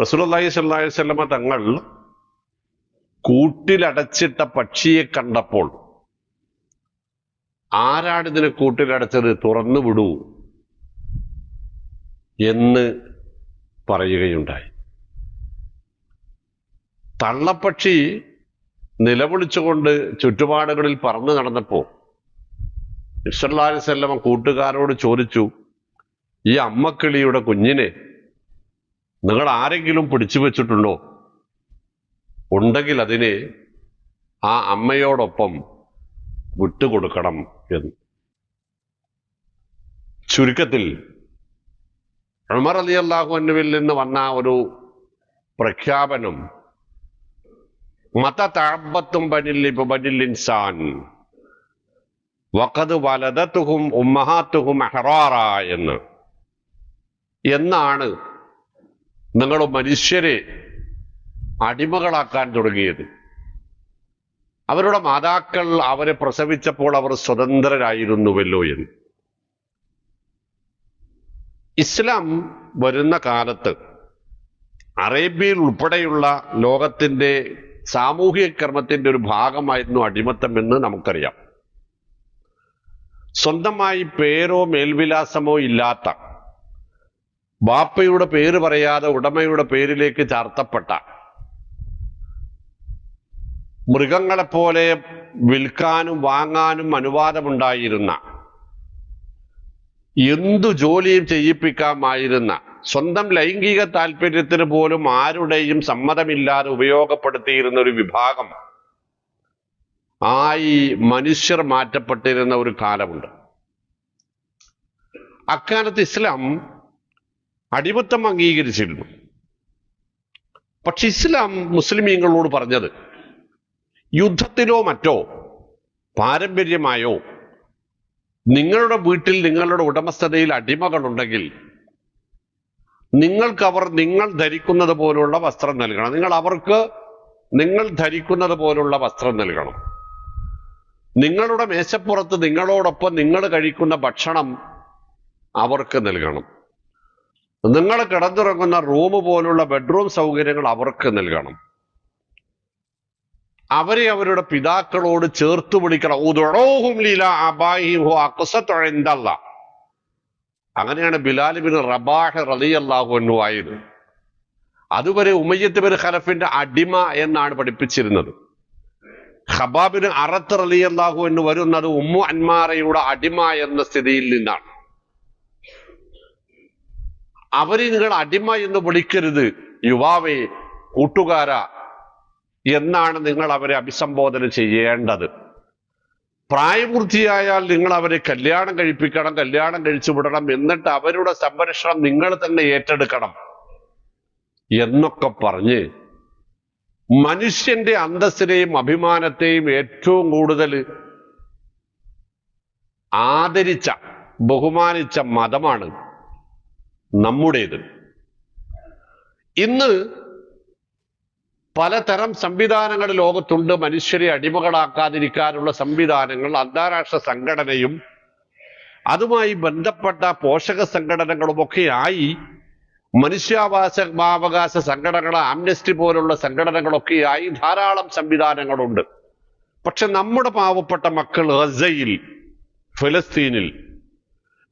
റസൂലി സ്വല്ലല്ലാഹി വസല്ലമ തങ്ങൾ കൂട്ടിലടച്ചിട്ട പക്ഷിയെ കണ്ടപ്പോൾ ആരാണിതിനെ കൂട്ടിലടച്ചത്? തുറന്നു വിടൂ എന്ന് പറയുകയുണ്ടായി. തള്ളപ്പക്ഷി നിലവിളിച്ചുകൊണ്ട് ചുറ്റുപാടുകളിൽ പറന്നു നടന്നപ്പോൾ നടന്നപ്പോ ഇസ്ലാലിസല്ലമ കൂട്ടുകാരോട് ചോദിച്ചു ഈ അമ്മക്കിളിയുടെ കുഞ്ഞിനെ നിങ്ങൾ ആരെങ്കിലും പിടിച്ചു വെച്ചിട്ടുണ്ടോ? ഉണ്ടെങ്കിൽ അതിനെ ആ അമ്മയോടൊപ്പം വിട്ടുകൊടുക്കണം എന്ന്. ചുരുക്കത്തിൽ ഉമർ അലി അള്ളാഹു നിന്ന് വന്ന ഒരു പ്രഖ്യാപനം മത താപത്തും ബനിൽ ബനിൽ ഇൻസാൻ വക്കത് വലതത്തുഹും ഉമ്മഹാത്തുഹും അഹറാറ എന്ന്. എന്നാണ് നിങ്ങൾ മനുഷ്യരെ അടിമകളാക്കാൻ തുടങ്ങിയത്. അവരുടെ മാതാക്കൾ അവരെ പ്രസവിച്ചപ്പോൾ അവർ സ്വതന്ത്രരായിരുന്നുവല്ലോ എന്ന്. ഇസ്ലാം വരുന്ന കാലത്ത് അറേബ്യയിൽ ഉൾപ്പെടെയുള്ള ലോകത്തിന്റെ സാമൂഹിക ക്രമത്തിന്റെ ഒരു ഭാഗമായിരുന്നു അടിമത്തം എന്ന് നമുക്കറിയാം. സ്വന്തമായി പേരോ മേൽവിലാസമോ ഇല്ലാത്ത ബാപ്പയുടെ പേര് പറയാതെ ഉടമയുടെ പേരിലേക്ക് ചാർത്തപ്പെട്ട മൃഗങ്ങളെപ്പോലെ വിൽക്കാനും വാങ്ങാനും അനുവാദമുണ്ടായിരുന്ന എന്തു ജോലിയും ചെയ്യിപ്പിക്കാമായിരുന്ന സ്വന്തം ലൈംഗിക താല്പര്യത്തിന് പോലും ആരുടെയും സമ്മതമില്ലാതെ ഉപയോഗപ്പെടുത്തിയിരുന്ന ഒരു വിഭാഗം ആയി മനുഷ്യർ മാറ്റപ്പെട്ടിരുന്ന ഒരു കാലമുണ്ട്. അക്കാലത്ത് ഇസ്ലാം അടിമത്തം അംഗീകരിച്ചിരുന്നു. പക്ഷെ ഇസ്ലാം മുസ്ലിമീങ്ങളോട് പറഞ്ഞത് യുദ്ധത്തിലോ മറ്റോ പാരമ്പര്യമായോ നിങ്ങളുടെ വീട്ടിൽ നിങ്ങളുടെ ഉടമസ്ഥതയിൽ അടിമകളുണ്ടെങ്കിൽ നിങ്ങൾക്ക് അവർ നിങ്ങൾ ധരിക്കുന്നത് പോലുള്ള വസ്ത്രം നൽകണം. നിങ്ങൾ അവർക്ക് നിങ്ങൾ ധരിക്കുന്നത് പോലുള്ള വസ്ത്രം നൽകണം. നിങ്ങളുടെ മേശപ്പുറത്ത് നിങ്ങളോടൊപ്പം നിങ്ങൾ കഴിക്കുന്ന ഭക്ഷണം അവർക്ക് നൽകണം. നിങ്ങൾ കിടന്നുറങ്ങുന്ന റൂം പോലുള്ള ബെഡ്റൂം സൗകര്യങ്ങൾ അവർക്ക് നൽകണം. അവരെ അവരുടെ പിതാക്കളോട് ചേർത്ത് പിടിക്കണം. അങ്ങനെയാണ് ബിലാലിബിൻ റബാഹ് റലിയല്ലാഹു എന്നു ആയത്. അതുവരെ ഉമയ്യത്ത് ബിൻ ഖലഫിന്റെ അടിമ എന്നാണ് പഠിപ്പിച്ചിരുന്നത്. ഖബാബിന് അറത്ത് റലിയല്ലാഹു എന്ന് വരുന്നത് ഉമ്മു അന്മാറയുടെ അടിമ എന്ന സ്ഥിതിയിൽ നിന്നാണ്. അവരെ നിങ്ങൾ അടിമ എന്ന് വിളിക്കരുത്. യുവാവേ കൂട്ടുകാര എന്നാണ് നിങ്ങൾ അവരെ അഭിസംബോധന ചെയ്യേണ്ടത്. പ്രായപൂർത്തിയായാൽ നിങ്ങൾ അവരെ കല്യാണം കഴിപ്പിക്കണം കല്യാണം കഴിച്ചു വിടണം എന്നിട്ട് അവരുടെ സംരക്ഷണം നിങ്ങൾ തന്നെ ഏറ്റെടുക്കണം എന്നൊക്കെ പറഞ്ഞ് മനുഷ്യന്റെ അന്തസ്സിനെയും അഭിമാനത്തെയും ഏറ്റവും കൂടുതൽ ആദരിച്ച ബഹുമാനിച്ച മതമാണ് നമ്മുടേത്. ഇന്ന് പലതരം സംവിധാനങ്ങൾ ലോകത്തുണ്ട്. മനുഷ്യരെ അടിമകളാക്കാതിരിക്കാനുള്ള സംവിധാനങ്ങൾ അന്താരാഷ്ട്ര സംഘടനയും അതുമായി ബന്ധപ്പെട്ട പോഷക സംഘടനകളുമൊക്കെ ആയി അവകാശ സംഘടനകൾ ആംനസ്റ്റി പോലുള്ള സംഘടനകളൊക്കെയായി ധാരാളം സംവിധാനങ്ങളുണ്ട്. പക്ഷെ നമ്മുടെ പാവപ്പെട്ട മക്കൾ ഗസയിൽ ഫലസ്തീനിൽ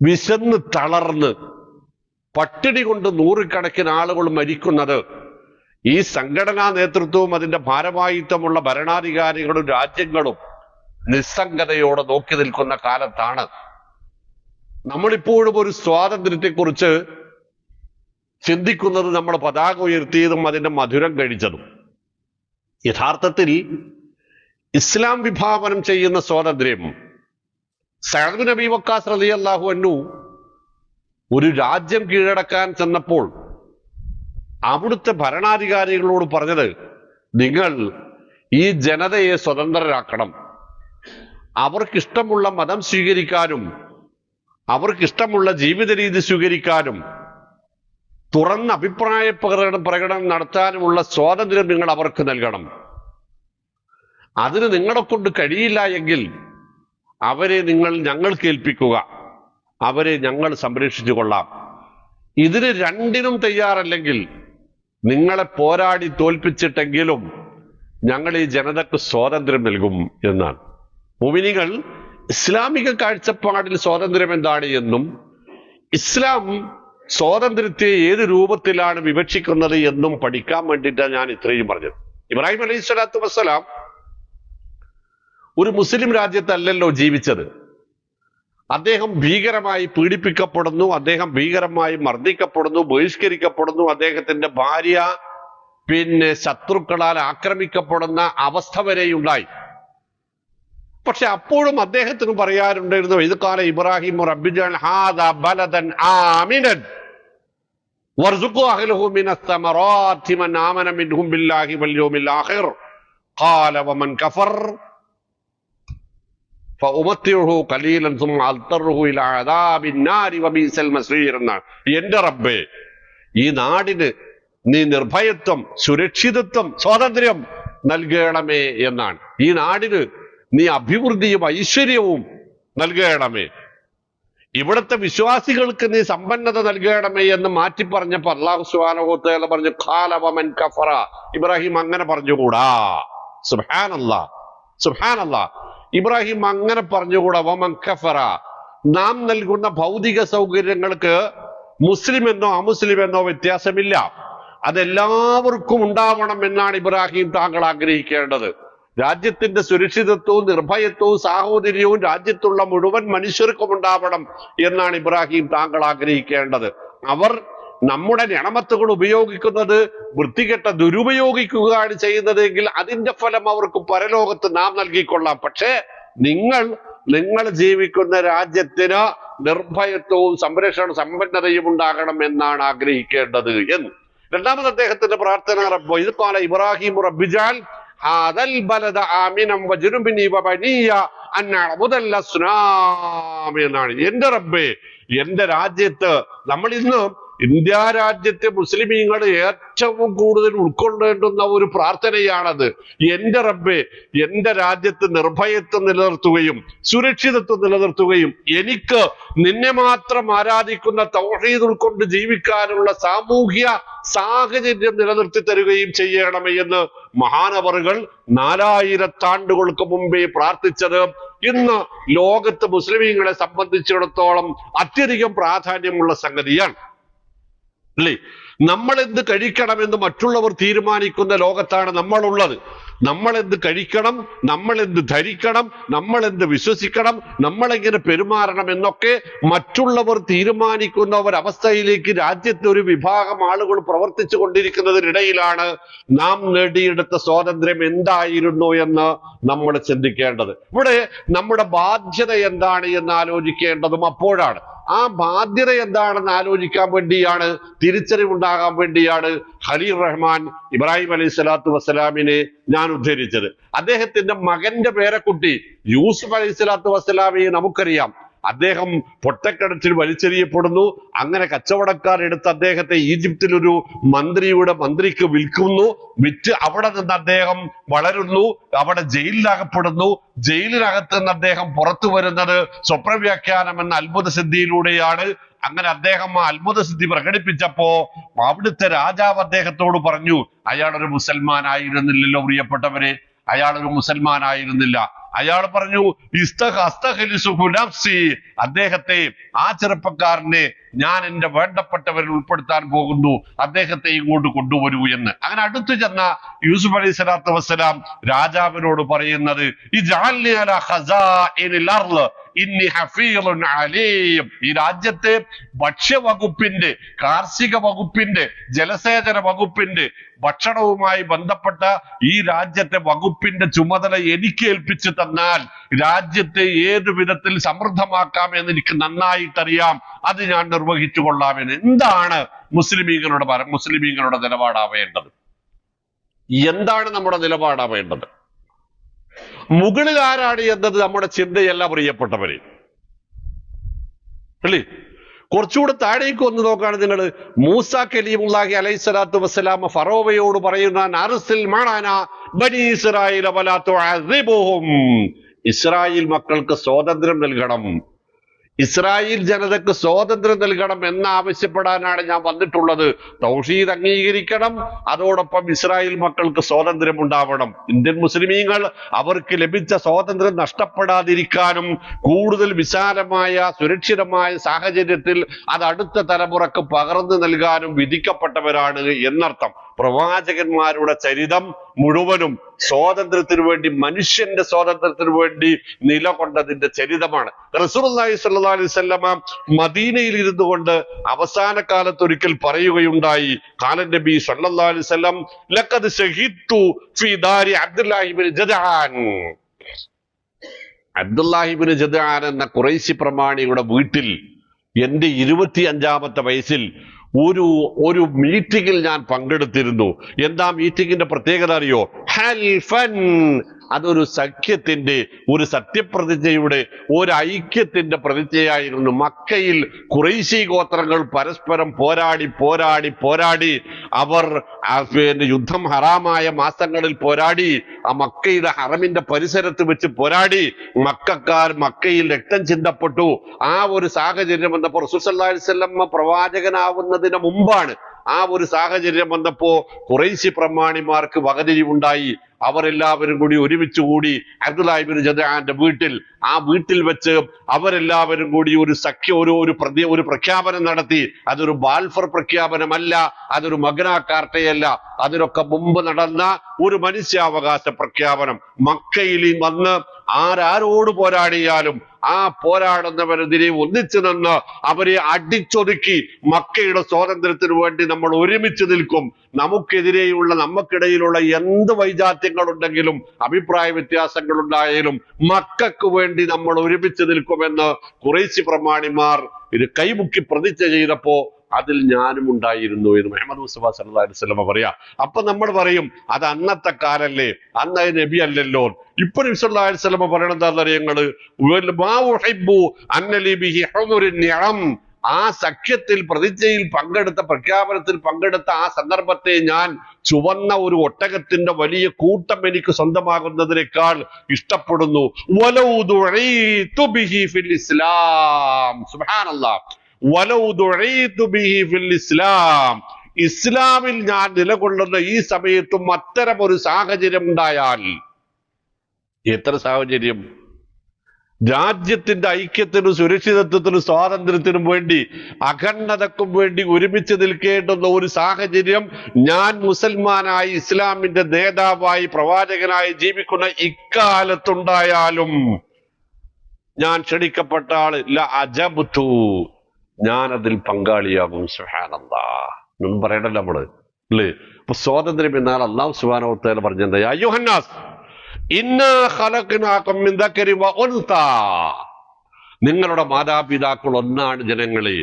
വിശന്ന് തളർന്ന് പട്ടിണി കൊണ്ട് നൂറുകണക്കിന് ആളുകൾ മരിക്കുന്നത്. ഈ സംഘടനാ നേതൃത്വവും അതിന്റെ ഭാരവാഹിത്വമുള്ള ഭരണാധികാരികളും രാജ്യങ്ങളും നിസ്സംഗതയോടെ നോക്കി നിൽക്കുന്ന കാലത്താണ്. നമ്മളിപ്പോഴും ഒരു സ്വാതന്ത്ര്യത്തെക്കുറിച്ച് ചിന്തിക്കുന്നത് നമ്മൾ പതാക ഉയർത്തിയതും അതിന്റെ മധുരം കഴിച്ചതും. യഥാർത്ഥത്തിൽ ഇസ്ലാം വിഭാവനം ചെയ്യുന്ന സ്വാതന്ത്ര്യം സഅദ് നബി വക്കാസ് റലി അള്ളാഹു അന്നു ഒരു രാജ്യം കീഴടക്കാൻ ചെന്നപ്പോൾ അവിടുത്തെ ഭരണാധികാരികളോട് പറഞ്ഞത് നിങ്ങൾ ഈ ജനതയെ സ്വതന്ത്രരാക്കണം. അവർക്കിഷ്ടമുള്ള മതം സ്വീകരിക്കാനും അവർക്കിഷ്ടമുള്ള ജീവിത രീതി സ്വീകരിക്കാനും തുറന്ന അഭിപ്രായ പ്രകടനം പ്രകടനം നടത്താനുമുള്ള സ്വാതന്ത്ര്യം നിങ്ങൾ അവർക്ക് നൽകണം. അതിന് നിങ്ങളെ കൊണ്ട് കഴിയില്ല എങ്കിൽ അവരെ നിങ്ങൾ ഞങ്ങൾ ഏൽപ്പിക്കുക അവരെ ഞങ്ങൾ സംരക്ഷിച്ചു കൊള്ളാം. ഇതിന് രണ്ടിനും തയ്യാറല്ലെങ്കിൽ നിങ്ങളെ പോരാടി തോൽപ്പിച്ചിട്ടെങ്കിലും ഞങ്ങൾ ഈ ജനതക്ക് സ്വാതന്ത്ര്യം നൽകും എന്നാണ്. മുമിനികൾ ഇസ്ലാമിക കാഴ്ചപ്പാടിൽ സ്വാതന്ത്ര്യം എന്താണ് എന്നും ഇസ്ലാം സ്വാതന്ത്ര്യത്തെ ഏത് രൂപത്തിലാണ് വിവക്ഷിക്കുന്നത് എന്നും പഠിക്കാൻ വേണ്ടിയിട്ടാണ് ഞാൻ ഇത്രയും പറഞ്ഞത്. ഇബ്രാഹിം അലൈഹി സ്വലാത്തു വസ്സലാം ഒരു മുസ്ലിം രാജ്യത്തല്ലല്ലോ ജീവിച്ചത്. അദ്ദേഹം ഭീകരമായി പീഡിപ്പിക്കപ്പെടുന്നു അദ്ദേഹം ഭീകരമായി മർദ്ദിക്കപ്പെടുന്നു ബഹിഷ്കരിക്കപ്പെടുന്നു അദ്ദേഹത്തിന്റെ ഭാര്യ പിന്നെ ശത്രുക്കളാൽ ആക്രമിക്കപ്പെടുന്ന അവസ്ഥ വരെയുണ്ടായി പക്ഷെ അപ്പോഴും അദ്ദേഹത്തിന് പറയാറുണ്ടായിരുന്നു ഇത് കാല ഇബ്രാഹിം റബ്ബിജാൻ ഹാദ ബലദൻ ആമിനൻ وارزقوا أهله من الثمرات من آمن منهم بالله واليوم الآخر قال ومن كفر എന്നാണ് എന്റെ റബ്ബേ ഈ നാടിന് നീ നിർഭയത്വം സുരക്ഷിതത്വം സ്വാതന്ത്ര്യം നൽകണമേ എന്നാണ്. ഈ നാടിന് നീ അഭിവൃദ്ധിയും ഐശ്വര്യവും നൽകണമേ. ഇവിടുത്തെ വിശ്വാസികൾക്ക് നീ സമ്പന്നത നൽകണമേ എന്ന് മാറ്റി പറഞ്ഞപ്പോ അള്ളാഹു സുഹാനഹോത്തേല പറഞ്ഞു ഖാലവമൻ കഫറ. ഇബ്രാഹിം അങ്ങനെ പറഞ്ഞുകൂടാ. സുഹാനല്ല സുഹാനല്ല ഇബ്രാഹിം അങ്ങനെ പറഞ്ഞുകൂടാ വമൻ നാം നൽകുന്ന ഭൗതിക സൗകര്യങ്ങൾക്ക് മുസ്ലിം എന്നോ അമുസ്ലിം എന്നോ വ്യത്യാസമില്ല. അതെല്ലാവർക്കും ഉണ്ടാവണം എന്നാണ് ഇബ്രാഹിം താങ്കൾ ആഗ്രഹിക്കേണ്ടത്. രാജ്യത്തിന്റെ സുരക്ഷിതത്വവും നിർഭയത്വവും സാഹോദര്യവും രാജ്യത്തുള്ള മുഴുവൻ മനുഷ്യർക്കും ഉണ്ടാവണം എന്നാണ് ഇബ്രാഹിം താങ്കൾ ആഗ്രഹിക്കേണ്ടത്. അവർ നമ്മുടെ ഞണമത്തുകൾ ഉപയോഗിക്കുന്നത് വൃത്തികെട്ട ദുരുപയോഗിക്കുകയാണ് ചെയ്യുന്നതെങ്കിൽ അതിന്റെ ഫലം അവർക്ക് പരലോകത്ത് നാം നൽകിക്കൊള്ളാം. പക്ഷേ നിങ്ങൾ നിങ്ങൾ ജീവിക്കുന്ന രാജ്യത്തിന് നിർഭയത്വവും സംരക്ഷണ സമ്പന്നതയും ഉണ്ടാകണം എന്നാണ് ആഗ്രഹിക്കേണ്ടത് എന്ന്. രണ്ടാമത് അദ്ദേഹത്തിന്റെ പ്രാർത്ഥന റബ്ബോ ഇത് ഇബ്രാഹിം റബ്ബിജാൽ ഹാദൽ ആമിനം എന്നാണ്. എന്റെ റബ്ബേ എന്റെ രാജ്യത്ത് നമ്മൾ ഇന്ന് ഇന്ത്യ രാജ്യത്തെ മുസ്ലിമീങ്ങൾ ഏറ്റവും കൂടുതൽ ഉൾക്കൊള്ളേണ്ടുന്ന ഒരു പ്രാർത്ഥനയാണത്. എന്റെ റബ്ബെ എന്റെ രാജ്യത്ത് നിർഭയത്വം നിലനിർത്തുകയും സുരക്ഷിതത്വം നിലനിർത്തുകയും എനിക്ക് നിന്നെ മാത്രം ആരാധിക്കുന്ന തൗഹീദ് ഉൾക്കൊണ്ട് ജീവിക്കാനുള്ള സാമൂഹ്യ സാഹചര്യം നിലനിർത്തി തരുകയും ചെയ്യണമേ എന്ന് മഹാനവറുകൾ നാലായിരത്താണ്ടുകൾക്ക് മുമ്പേ പ്രാർത്ഥിച്ചത്. ഇന്ന് ലോകത്ത് മുസ്ലിമീങ്ങളെ സംബന്ധിച്ചിടത്തോളം അത്യധികം പ്രാധാന്യമുള്ള സംഗതിയാണ്. അല്ലേ? നമ്മൾ എന്ത് കഴിക്കണം എന്ന് മറ്റുള്ളവർ തീരുമാനിക്കുന്ന ലോകത്താണ് നമ്മളുള്ളത്. നമ്മൾ എന്ത് കഴിക്കണം നമ്മൾ എന്ത് ധരിക്കണം നമ്മൾ എന്ത് വിശ്വസിക്കണം നമ്മൾ എങ്ങനെ പെരുമാറണം എന്നൊക്കെ മറ്റുള്ളവർ തീരുമാനിക്കുന്ന ഒരവസ്ഥയിലേക്ക് രാജ്യത്തെ ഒരു വിഭാഗം ആളുകൾ പ്രവർത്തിച്ചു കൊണ്ടിരിക്കുന്നതിനിടയിലാണ് നാം നേടിയെടുത്ത സ്വാതന്ത്ര്യം എന്തായിരുന്നു എന്ന് നമ്മൾ ചിന്തിക്കേണ്ടത്. ഇവിടെ നമ്മുടെ ബാധ്യത എന്താണ് എന്ന് ആലോചിക്കേണ്ടതും അപ്പോഴാണ്. ആ ബാധ്യത എന്താണെന്ന് ആലോചിക്കാൻ വേണ്ടിയാണ് തിരിച്ചറിവുണ്ടാകാൻ വേണ്ടിയാണ് ഖലീർ റഹ്മാൻ ഇബ്രാഹിം അലൈഹി സ്വലാത്തു വസ്സലാമിനെ ഞാൻ ഉദ്ധരിച്ചത്. അദ്ദേഹത്തിന്റെ മകന്റെ പേരക്കുട്ടി യൂസുഫ് അലൈഹി സ്വലാത്തു വസ്സലാമിയെ നമുക്കറിയാം. അദ്ദേഹം പൊട്ടക്കിടച്ചിൽ വലിച്ചെറിയപ്പെടുന്നു. അങ്ങനെ കച്ചവടക്കാർ എടുത്ത് അദ്ദേഹത്തെ ഈജിപ്തിൽ ഒരു മന്ത്രിയുടെ മന്ത്രിക്ക് വിൽക്കുന്നു. വിറ്റ് അവിടെ നിന്ന് അദ്ദേഹം വളരുന്നു. അവിടെ ജയിലിലകപ്പെടുന്നു. ജയിലിനകത്ത് നിന്ന് അദ്ദേഹം പുറത്തു വരുന്നത് സ്വപ്നവ്യാഖ്യാനം എന്ന അത്ഭുത സിദ്ധിയിലൂടെയാണ്. അങ്ങനെ അദ്ദേഹം ആ അത്ഭുത സിദ്ധി പ്രകടിപ്പിച്ചപ്പോ അവിടുത്തെ രാജാവ് അദ്ദേഹത്തോട് പറഞ്ഞു അയാൾ ഒരു മുസൽമാനായിരുന്നില്ലല്ലോ പ്രിയപ്പെട്ടവരെ. അയാൾ ഒരു മുസൽമാനായിരുന്നില്ല. അയാൾ പറഞ്ഞു അദ്ദേഹത്തെ ആ ചെറുപ്പക്കാരനെ ഞാൻ എന്റെ വേണ്ടപ്പെട്ടവരിൽ ഉൾപ്പെടുത്താൻ പോകുന്നു. അദ്ദേഹത്തെ ഇങ്ങോട്ട് കൊണ്ടുവരൂ എന്ന്. അങ്ങനെ അടുത്തു ചെന്ന യൂസുഫ് അലൈഹി സ്വലാത്തു വസ്സലാം രാജാവിനോട് പറയുന്നത് ഈ ഈ രാജ്യത്തെ ഭക്ഷ്യവകുപ്പിന്റെ കാർഷിക വകുപ്പിന്റെ ജലസേചന വകുപ്പിന്റെ ഭക്ഷണവുമായി ബന്ധപ്പെട്ട ഈ രാജ്യത്തെ വകുപ്പിന്റെ ചുമതല എനിക്ക് ഏൽപ്പിച്ചു തന്നാൽ രാജ്യത്തെ ഏതു വിധത്തിൽ സമൃദ്ധമാക്കാം എന്ന് എനിക്ക് നന്നായിട്ടറിയാം. അത് ഞാൻ നിർവഹിച്ചു കൊള്ളാമെന്ന് എന്താണ് മുസ്ലിമീങ്ങളുടെ മുസ്ലിമീങ്ങളുടെ നിലപാടാവേണ്ടത്? എന്താണ് നമ്മുടെ നിലപാടാവേണ്ടത്? മുകളിൽ ആരാണ് എന്നത് നമ്മുടെ ചിന്തയല്ല പ്രിയപ്പെട്ടവര്. അല്ലേ? കുറച്ചുകൂടെ താഴേക്ക് വന്ന് നോക്കുകയാണ് നിങ്ങൾ. മൂസ കലീമുല്ലാഹി അലൈഹി സ്വലാത്തു വസ്സലാമ ഫറോവയോട് പറയുന്ന "നർസിൽ മഅനാ ബനി ഇസ്രായേൽ വലാ തുഅസിബുഹും." ഇസ്രായേൽ മക്കൾക്ക് സ്വാതന്ത്ര്യം നൽകണം. ഇസ്രായേൽ ജനതക്ക് സ്വാതന്ത്ര്യം നൽകണം എന്നാവശ്യപ്പെടാനാണ് ഞാൻ വന്നിട്ടുള്ളത്. തൗഹീദ് അംഗീകരിക്കണം അതോടൊപ്പം ഇസ്രായേൽ മക്കൾക്ക് സ്വാതന്ത്ര്യം ഉണ്ടാവണം. ഇന്ത്യൻ മുസ്ലിമീങ്ങൾ അവർക്ക് ലഭിച്ച സ്വാതന്ത്ര്യം നഷ്ടപ്പെടാതിരിക്കാനും കൂടുതൽ വിശാലമായ സുരക്ഷിതമായ സാഹചര്യത്തിൽ അത് അടുത്ത തലമുറയ്ക്ക് പകർന്നു നൽകാനും വിധിക്കപ്പെട്ടവരാണ് എന്നർത്ഥം. പ്രവാചകന്മാരുടെ ചരിതം മുഴുവനും സ്വാതന്ത്ര്യത്തിനു വേണ്ടി മനുഷ്യന്റെ സ്വാതന്ത്ര്യത്തിനു വേണ്ടി നിലകൊണ്ടതിന്റെ ചരിതമാണ്. റസൂലുള്ളാഹി സ്വല്ലല്ലാഹു അലൈഹി വസല്ലമ മദീനയിൽ ഇരുന്നു കൊണ്ട് അവസാന കാലത്ത് ഒരിക്കൽ പറയുകയുണ്ടായി കാലൻ നബി സല്ലല്ലാഹു അലൈഹി വസല്ലം ലഖദ് ശഹിദ്തു ഫീ ദാരി അബ്ദുല്ലാഹിബ്ൻ അബ്ദുല്ലാഹി അബ്ദുല്ലാഹിബിന് ജദാൻ എന്ന കുറേശി പ്രമാണിയുടെ വീട്ടിൽ എന്റെ ഇരുപത്തി അഞ്ചാമത്തെ വയസ്സിൽ ഒരു ഒരു മീറ്റിംഗിൽ ഞാൻ പങ്കെടുത്തിരുന്നു. എന്താ മീറ്റിംഗിന്റെ പ്രത്യേകത അറിയോ? ഹൽഫൻ അതൊരു സഖ്യത്തിന്റെ ഒരു സത്യപ്രതിജ്ഞയുടെ ഒരു ഐക്യത്തിന്റെ പ്രതിജ്ഞയായിരുന്നു. മക്കയിൽ കുറേശി ഗോത്രങ്ങൾ പരസ്പരം പോരാടി പോരാടി പോരാടി. അവർ പിന്നെ യുദ്ധം ഹറാമായ മാസങ്ങളിൽ പോരാടി. ആ മക്കയുടെ ഹറമിന്റെ പരിസരത്ത് വെച്ച് പോരാടി. മക്കാർ മക്കയിൽ രക്തം ചിന്തപ്പെട്ടു. ആ ഒരു സാഹചര്യം വന്നപ്പോൾ റസൂസല്ലാസ്വല്ലമ്മ പ്രവാചകനാവുന്നതിന് മുമ്പാണ് ആ ഒരു സാഹചര്യം വന്നപ്പോ കുറേശ്ശി പ്രമാണിമാർക്ക് വകതിരിവുണ്ടായി. അവരെല്ലാവരും കൂടി ഒരുമിച്ച് കൂടി അബ്ദുല്ലാഹിബിൻ ജദാന്റെ വീട്ടിൽ ആ വീട്ടിൽ വെച്ച് അവരെല്ലാവരും കൂടി ഒരു സഖ്യ ഒരു ഒരു പ്രതി ഒരു പ്രഖ്യാപനം നടത്തി. അതൊരു ബാൽഫർ പ്രഖ്യാപനമല്ല അതൊരു മഗ്ന കാർട്ടയല്ല അതിനൊക്കെ മുമ്പ് നടന്ന ഒരു മനുഷ്യാവകാശ പ്രഖ്യാപനം. മക്കയിൽ വന്ന് ആരാരോട് പോരാടിയാലും ആ പോരാടുന്നവരെതിരെ ഒന്നിച്ചു നിന്ന് അവരെ അടിച്ചൊതുക്കി മക്കയുടെ സ്വാതന്ത്ര്യത്തിന് വേണ്ടി നമ്മൾ ഒരുമിച്ച് നിൽക്കും. നമുക്കെതിരെയുള്ള നമുക്കിടയിലുള്ള എന്ത് വൈജാത്യങ്ങളുണ്ടെങ്കിലും അഭിപ്രായ വ്യത്യാസങ്ങൾ ഉണ്ടായാലും മക്കൾക്ക് വേണ്ടി നമ്മൾ ഒരുമിച്ച് നിൽക്കുമെന്ന് കുറേശ്ശി പ്രമാണിമാർ ഇത് കൈമുക്കി പ്രതിജ്ഞ ചെയ്തപ്പോ അതിൽ ഞാനും ഉണ്ടായിരുന്നു എന്ന് മുഹമ്മദ് മുസ്തഫ അലൈഹി വസല്ലം പറയാ. അപ്പൊ നമ്മൾ പറയും അത് അന്നത്തെ കാലല്ലേ? അന്ന് നബി അല്ലല്ലോ. ഇപ്പൊ നബി സല്ലല്ലാഹു അലൈഹി വസല്ലമ പറയണത് എന്താ ആ സഖ്യത്തിൽ പ്രതിജ്ഞയിൽ പങ്കെടുത്ത പ്രഖ്യാപനത്തിൽ പങ്കെടുത്ത ആ സന്ദർഭത്തെ ഞാൻ ചുവന്ന ഒരു ഒട്ടകത്തിന്റെ വലിയ കൂട്ടം എനിക്ക് സ്വന്തമാകുന്നതിനേക്കാൾ ഇഷ്ടപ്പെടുന്നു. ഇസ്ലാം. ഇസ്ലാം. ഇസ്ലാമിൽ ഞാൻ നിലകൊള്ളുന്ന ഈ സമയത്തും അത്തരം ഒരു സാഹചര്യം ഉണ്ടായാൽ എത്ര സാഹചര്യം? രാജ്യത്തിന്റെ ഐക്യത്തിനും സുരക്ഷിതത്വത്തിനും സ്വാതന്ത്ര്യത്തിനും വേണ്ടി അഖണ്ഡതക്കും വേണ്ടി ഒരുമിച്ച് നിൽക്കേണ്ടുന്ന ഒരു സാഹചര്യം ഞാൻ മുസൽമാനായി ഇസ്ലാമിന്റെ നേതാവായി പ്രവാചകനായി ജീവിക്കുന്ന ഇക്കാലത്തുണ്ടായാലും ഞാൻ ക്ഷണിക്കപ്പെട്ട ആൾ അജബുത്തു ഞാൻ അതിൽ പങ്കാളിയാകും സുഹാനന്ദ ഒന്നും പറയണല്ലോ നമ്മൾ. അല്ലേ അപ്പൊ സ്വാതന്ത്ര്യം എന്നാൽ അള്ളാഹു സുബാനോത്തേല പറഞ്ഞെന്താ? അയ്യോഹന്നാസ്! ഇന്നാ നിങ്ങളുടെ മാതാപിതാക്കൾ ഒന്നാണ് ജനങ്ങളെ.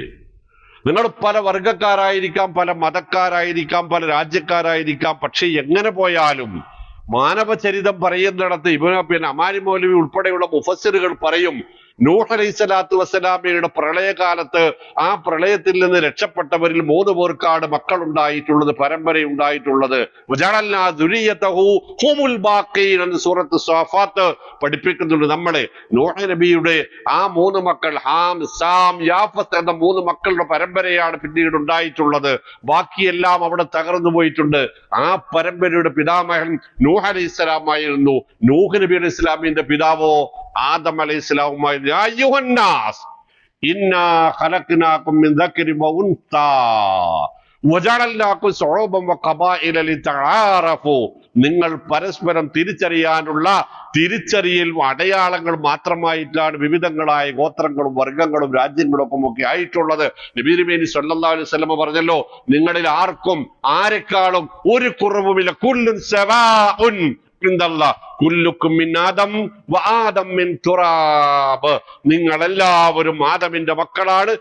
നിങ്ങൾ പല വർഗക്കാരായിരിക്കാം പല മതക്കാരായിരിക്കാം പല രാജ്യക്കാരായിരിക്കാം പക്ഷെ എങ്ങനെ പോയാലും മാനവചരിതം പറയുന്നിടത്ത് ഇവ പിന്നെ അമാരി മൗലവി ഉൾപ്പെടെയുള്ള മുഫസ്സിറുകൾ പറയും നൂഹ് അലൈഹി സ്വലാത്തു വസ്സലാമയുടെ പ്രളയകാലത്ത് ആ പ്രളയത്തിൽ നിന്ന് രക്ഷപ്പെട്ടവരിൽ മൂന്ന് പേർക്കാണ് മക്കൾ ഉണ്ടായിട്ടുള്ളത് പരമ്പര ഉണ്ടായിട്ടുള്ളത് എന്ന് സൂറത്ത് സ്വാഫാത്ത് പഠിപ്പിക്കുന്നുണ്ട്. നമ്മളെ നൂഹ് നബിയുടെ ആ മൂന്ന് മക്കൾ ഹാം സാം യാഫത്ത് എന്ന മൂന്ന് മക്കളുടെ പരമ്പരയാണ് പിന്നീട് ഉണ്ടായിട്ടുള്ളത്. ബാക്കിയെല്ലാം അവിടെ തകർന്നു പോയിട്ടുണ്ട്. ആ പരമ്പരയുടെ പിതാമഹൻ നൂഹ് അലൈഹി ഇസ്ലാമായിരുന്നു നൂഹ് നബി അലൈഹി ഇസ്ലാമിന്റെ പിതാവോ? ആദം അലൈഹി ലിതആറഫു നിങ്ങൾ പരസ്പരം തിരിച്ചറിയാനുള്ള തിരിച്ചറിയൽ അടയാളങ്ങൾ മാത്രമായിട്ടാണ് വിവിധങ്ങളായ ഗോത്രങ്ങളും വർഗങ്ങളും രാജ്യങ്ങളും ഒക്കെ ആയിട്ടുള്ളത്. നബീരുമേനി സല്ലാ അലൈഹി സ്വലമ പറഞ്ഞല്ലോ നിങ്ങളിൽ ആർക്കും ആരെക്കാളും ഒരു കുറവുമില്ല. നിങ്ങൾ എല്ലാവരും ആദമിന്റെ മക്കളാണ്.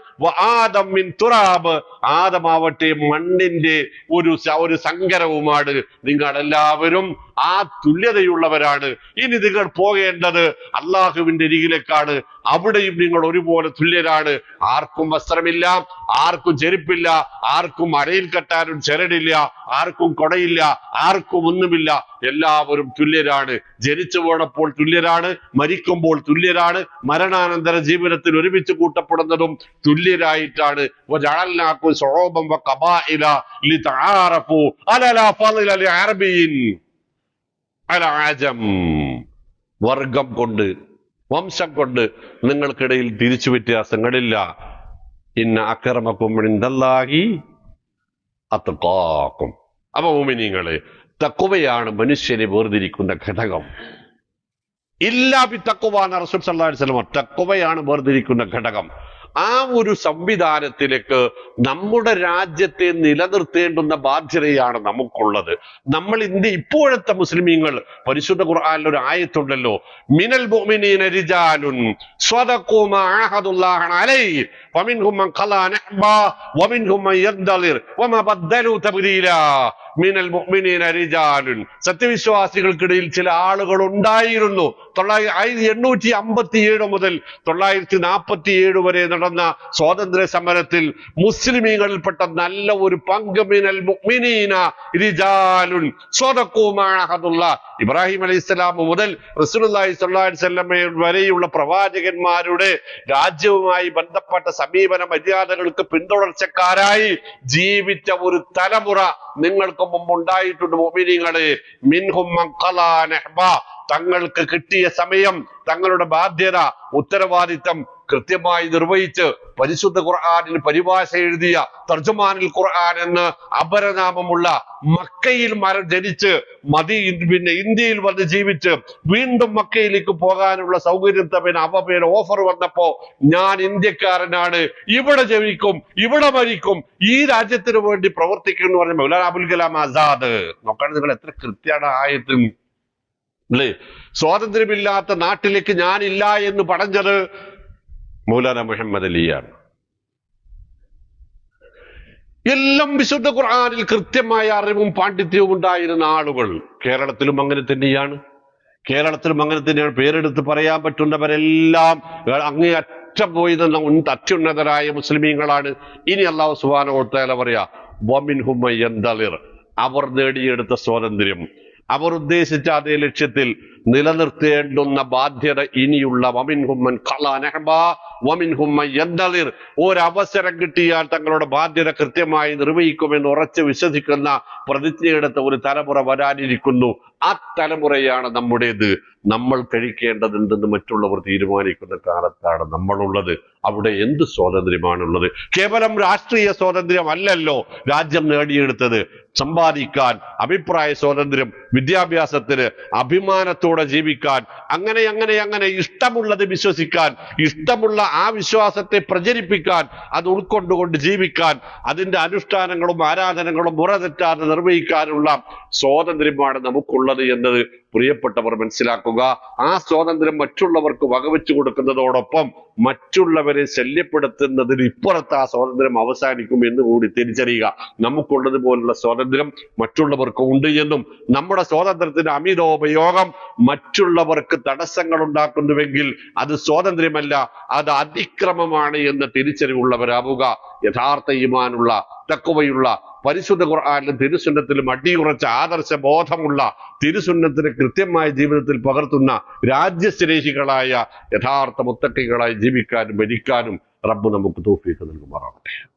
തുറാബ്. ആദമാവട്ടെ മണ്ണിന്റെ ഒരു ഒരു സങ്കരവുമാണ്. നിങ്ങൾ എല്ലാവരും ആ തുല്യതയുള്ളവരാണ്. ഇനി നിങ്ങൾ പോകേണ്ടത് അള്ളാഹുവിന്റെ അരികിലേക്കാണ്. അവിടെയും നിങ്ങൾ ഒരുപോലെ തുല്യരാണ്. ആർക്കും വസ്ത്രമില്ല ആർക്കും ചെരുപ്പില്ല ആർക്കും അരയിൽ കെട്ടാനും ചരടില്ല ആർക്കും കൊടയില്ല ആർക്കും ഒന്നുമില്ല. എല്ലാവരും തുല്യരാണ്. ജനിച്ചു പോണപ്പോൾ തുല്യരാണ് മരിക്കുമ്പോൾ തുല്യരാണ്. മരണാനന്തര ജീവിതത്തിൽ ഒരുമിച്ച് കൂട്ടപ്പെടുന്നതും തുല്യരായിട്ടാണ്. വർഗം കൊണ്ട് വംശം കൊണ്ട് നിങ്ങൾക്കിടയിൽ തിരിച്ചു വ്യത്യാസങ്ങളില്ല. ഇന്ന അക്രമക്കും ഇന്തല്ലാഹി അത്തക്കാക്കും അപ്പൊ മോമിനിങ്ങളെ തക്കുവയാണ് മനുഷ്യനെ വേർതിരിക്കുന്ന ഘടകം. ഇല്ലാബി തക്കുവാണ് റസൂൽ അലൈഹി വസല്ലം തക്കുവയാണ് വേർതിരിക്കുന്ന ഘടകം. ആ ഒരു സംവിധാനത്തിലേക്ക് നമ്മുടെ രാജ്യത്തെ നിലനിർത്തേണ്ടുന്ന ബാധ്യതയാണ് നമുക്കുള്ളത്. നമ്മൾ ഇന്ത്യ ഇപ്പോഴത്തെ മുസ്ലിമീങ്ങൾ പരിശുദ്ധ ഖുർആനിൽ ഒരു ആയത്തുണ്ടല്ലോ മിനൽ മുഅ്മിനീന റിജാലുൻ സ്വദഖൂ من ആഹദുല്ലാഹ نحبا വമിൻഹും മൻ ഖലാ وما വമാ ബദ്ദലു മിനൽ മുഅ്മിനീന റിജാലുൻ സത്യവിശ്വാസികൾക്കിടയിൽ ചില ആളുകൾ ഉണ്ടായിരുന്നു. തൊള്ളായിരത്തി എണ്ണൂറ്റി അമ്പത്തി ഏഴ് മുതൽ തൊള്ളായിരത്തി നാൽപ്പത്തി ഏഴ് വരെ നടന്ന സ്വാതന്ത്ര്യ സമരത്തിൽ മുസ്ലിമീങ്ങളിൽപ്പെട്ട നല്ല ഒരു പങ്ക് മിനൽ മുഅ്മിനീന റിജാലുൻ അഹദുല്ലാ ഇബ്രാഹിം അലൈഹി സ്വലാം മുതൽ അലൈഹി വസല്ലമ വരെയുള്ള പ്രവാചകന്മാരുടെ രാജ്യവുമായി ബന്ധപ്പെട്ട സമീപന മര്യാദകൾക്ക് പിന്തുടർച്ചക്കാരായി ജീവിച്ച ഒരു തലമുറ നിങ്ങൾക്ക് മുമ്പ് ഉണ്ടായിട്ടുണ്ട് മോമിനിങ്ങളെ. മിൻഹും മൻ തങ്ങൾക്ക് കിട്ടിയ സമയം തങ്ങളുടെ ബാധ്യത ഉത്തരവാദിത്തം കൃത്യമായി നിർവഹിച്ച് പരിശുദ്ധ ഖുർആനിൽ പരിഭാഷ എഴുതിയ തർജുമാനിൽ ഖുർആൻ എന്ന് അപരനാമമുള്ള മക്കയിൽ മരം ജനിച്ച് മതി പിന്നെ ഇന്ത്യയിൽ വന്ന് ജീവിച്ച് വീണ്ടും മക്കയിലേക്ക് പോകാനുള്ള സൗകര്യം തമ്മിൽ അവ പേര് ഓഫർ വന്നപ്പോ ഞാൻ ഇന്ത്യക്കാരനാണ്. ഇവിടെ ജനിക്കും ഇവിടെ മരിക്കും ഈ രാജ്യത്തിന് വേണ്ടി പ്രവർത്തിക്കും എന്ന് പറഞ്ഞ മൗലാന അബുൽ കലാം ആസാദ്. നോക്കണം നിങ്ങൾ എത്ര കൃത്യമാണ് ആയത്തും. സ്വാതന്ത്ര്യമില്ലാത്ത നാട്ടിലേക്ക് ഞാനില്ല എന്ന് പറഞ്ഞത് മൗലാന മുഹമ്മദ് അലിയാണ് എല്ലാം വിശുദ്ധ ഖുർആാനിൽ കൃത്യമായ അറിവും പാണ്ഡിത്യവും ഉണ്ടായിരുന്ന ആളുകൾ കേരളത്തിലും അങ്ങനെ തന്നെയാണ്. കേരളത്തിലും അങ്ങനെ തന്നെയാണ്. പേരെടുത്ത് പറയാൻ പറ്റുന്നവരെല്ലാം അങ്ങേ അറ്റം പോയി നിന്ന ഉൻ- അത്യുന്നതരായ മുസ്ലിമീങ്ങളാണ്. ഇനി അള്ളാഹു സുബാന കൊടുത്താല പറയാ അവർ നേടിയെടുത്ത സ്വാതന്ത്ര്യം. അവർ ഉദ്ദേശിച്ച അതേ ലക്ഷ്യത്തിൽ നിലനിർത്തേണ്ടുന്ന ബാധ്യത ഇനിയുള്ള വമിൻ ഹുമ്മൻ യന്തളിർ ഒരവസരം കിട്ടിയാൽ തങ്ങളുടെ ബാധ്യത കൃത്യമായി നിർവഹിക്കുമെന്ന് ഉറച്ചു വിശ്വസിക്കുന്ന പ്രതിജ്ഞയെടുത്ത ഒരു തലമുറ വരാനിരിക്കുന്നു. ആ തലമുറയാണ് നമ്മുടേത്. നമ്മൾ കഴിക്കേണ്ടത് എന്തെന്ന് മറ്റുള്ളവർ തീരുമാനിക്കുന്ന കാലത്താണ് നമ്മളുള്ളത്. അവിടെ എന്ത് സ്വാതന്ത്ര്യമാണുള്ളത്? കേവലം രാഷ്ട്രീയ സ്വാതന്ത്ര്യമല്ലല്ലോ രാജ്യം നേടിയെടുത്തത്. സമ്പാദിക്കാൻ അഭിപ്രായ സ്വാതന്ത്ര്യം വിദ്യാഭ്യാസത്തിന് അഭിമാനത്തോടെ ജീവിക്കാൻ അങ്ങനെ അങ്ങനെ അങ്ങനെ ഇഷ്ടമുള്ളത് വിശ്വസിക്കാൻ ഇഷ്ടമുള്ള ആ വിശ്വാസത്തെ പ്രചരിപ്പിക്കാൻ അത് ഉൾക്കൊണ്ടുകൊണ്ട് ജീവിക്കാൻ അതിന്റെ അനുഷ്ഠാനങ്ങളും ആരാധനകളും മുറ തെറ്റാതെ നിർവഹിക്കാനുള്ള സ്വാതന്ത്ര്യമാണ് നമുക്കുള്ളത്. എന്നത് പ്രിയപ്പെട്ടവർ മനസ്സിലാക്കുക ആ സ്വാതന്ത്ര്യം മറ്റുള്ളവർക്ക് വകവെച്ചു കൊടുക്കുന്നതോടൊപ്പം മറ്റുള്ളവരെ ശല്യപ്പെടുത്തുന്നതിന് ഇപ്പുറത്ത് ആ സ്വാതന്ത്ര്യം അവസാനിക്കും എന്ന് കൂടി തിരിച്ചറിയുക. നമുക്കുള്ളതുപോലുള്ള സ്വാതന്ത്ര്യം മറ്റുള്ളവർക്ക് ഉണ്ട് എന്നും നമ്മുടെ സ്വാതന്ത്ര്യത്തിന്റെ അമിതോപയോഗം മറ്റുള്ളവർക്ക് തടസ്സങ്ങൾ ഉണ്ടാക്കുന്നുവെങ്കിൽ അത് സ്വാതന്ത്ര്യമല്ല അത് അതിക്രമമാണ് എന്ന് തിരിച്ചറിവുള്ളവരാവുക. യഥാർത്ഥ ഈമാനുള്ള തക്കവയുള്ള പരിശുദ്ധ ഖുർആാനിലും തിരുസുന്നത്തിലും അടിയുറച്ച ആദർശ ബോധമുള്ള തിരുസുന്നത്തിനെ കൃത്യമായ ജീവിതത്തിൽ പകർത്തുന്ന രാജ്യശ്രേഷികളായ യഥാർത്ഥ മുത്തക്കികളായി ജീവിക്കാനും ഭരിക്കാനും റബ്ബ് നമുക്ക് തോഫീക്ക് നൽകുമാറാവട്ടെ